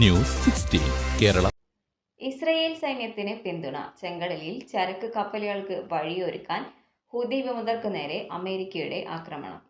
News sixteen Kerala. Israel സൈന്യത്തിന് പിന്തുണ. ചെങ്കടലിൽ ചരക്ക് കപ്പലുകൾക്ക് വഴിയൊരുക്കാൻ ഹൂതി വിമതർക്ക് നേരെ അമേരിക്കയുടെ ആക്രമണം.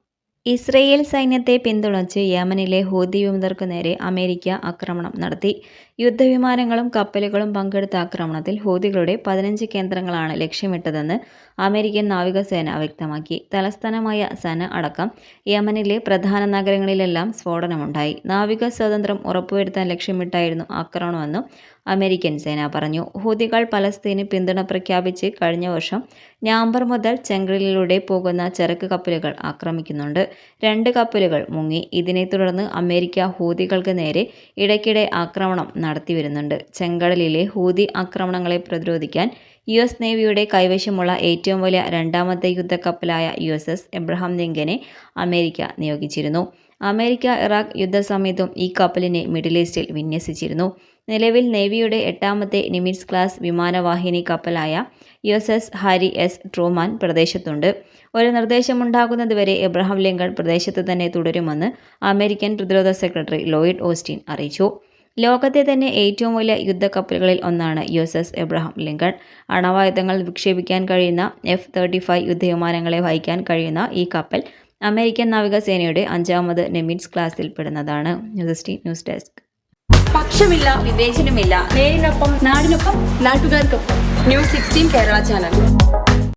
ഇസ്രയേൽ സൈന്യത്തെ പിന്തുണച്ച് യമനിലെ ഹൂതി വിമതർക്ക് നേരെ അമേരിക്ക ആക്രമണം നടത്തി. യുദ്ധവിമാനങ്ങളും കപ്പലുകളും പങ്കെടുത്ത ആക്രമണത്തിൽ ഹൂതികളുടെ പതിനഞ്ച് കേന്ദ്രങ്ങളാണ് ലക്ഷ്യമിട്ടതെന്ന് അമേരിക്കൻ നാവികസേന വ്യക്തമാക്കി. തലസ്ഥാനമായ സന അടക്കം യമനിലെ പ്രധാന നഗരങ്ങളിലെല്ലാം സ്ഫോടനമുണ്ടായി. നാവിക സ്വാതന്ത്ര്യം ഉറപ്പുവരുത്താൻ ലക്ഷ്യമിട്ടായിരുന്നു ആക്രമണമെന്നും അമേരിക്കൻ സേന പറഞ്ഞു. ഹൂതികൾ പലസ്തീന് പിന്തുണ പ്രഖ്യാപിച്ച് കഴിഞ്ഞ വർഷം നവംബർ മുതൽ ചെങ്കടലിലൂടെ പോകുന്ന ചരക്ക് കപ്പലുകൾ ആക്രമിക്കുന്നുണ്ട്. രണ്ട് കപ്പലുകൾ മുങ്ങി. ഇതിനെ തുടർന്ന് അമേരിക്ക ഹൂതികൾക്ക് നേരെ ഇടയ്ക്കിടെ ആക്രമണം നടത്തിവരുന്നുണ്ട്. ചെങ്കടലിലെ ഹൂതി ആക്രമണങ്ങളെ പ്രതിരോധിക്കാൻ യു എസ് നേവിയുടെ കൈവശമുള്ള ഏറ്റവും വലിയ രണ്ടാമത്തെ യുദ്ധക്കപ്പലായ യു എസ് എസ് എബ്രഹാം ലിങ്കനെ അമേരിക്ക നിയോഗിച്ചിരുന്നു. അമേരിക്ക ഇറാഖ് യുദ്ധസമയത്തും ഈ കപ്പലിനെ മിഡിൽ ഈസ്റ്റിൽ വിന്യസിച്ചിരുന്നു. നിലവിൽ നേവിയുടെ എട്ടാമത്തെ നിമിറ്റ്സ് ക്ലാസ് വിമാനവാഹിനി കപ്പലായ U S S Harry S. Truman പ്രദേശത്തുണ്ട്. ഒരു നിർദ്ദേശമുണ്ടാകുന്നതുവരെ എബ്രഹാം ലിങ്കൺ പ്രദേശത്ത് തന്നെ തുടരുമെന്ന് അമേരിക്കൻ പ്രതിരോധ സെക്രട്ടറി ലോയിഡ് ഓസ്റ്റിൻ അറിയിച്ചു. ലോകത്തെ തന്നെ ഏറ്റവും വലിയ യുദ്ധക്കപ്പലുകളിൽ ഒന്നാണ് U S S Abraham Lincoln. അണവായുധങ്ങൾ വിക്ഷേപിക്കാൻ കഴിയുന്ന എഫ് തേർട്ടി ഫൈവ് യുദ്ധവിമാനങ്ങളെ വഹിക്കാൻ കഴിയുന്ന ഈ കപ്പൽ അമേരിക്കൻ നാവികസേനയുടെ അഞ്ചാമത് നെമിൻസ് ക്ലാസ്സിൽ പെടുന്നതാണ്. News news desk. പക്ഷമില്ല വിവേചനമില്ല. നേരിനൊപ്പം നാടിനൊപ്പം നാട്ടുകാർക്കൊപ്പം. News sixteen Kerala channel.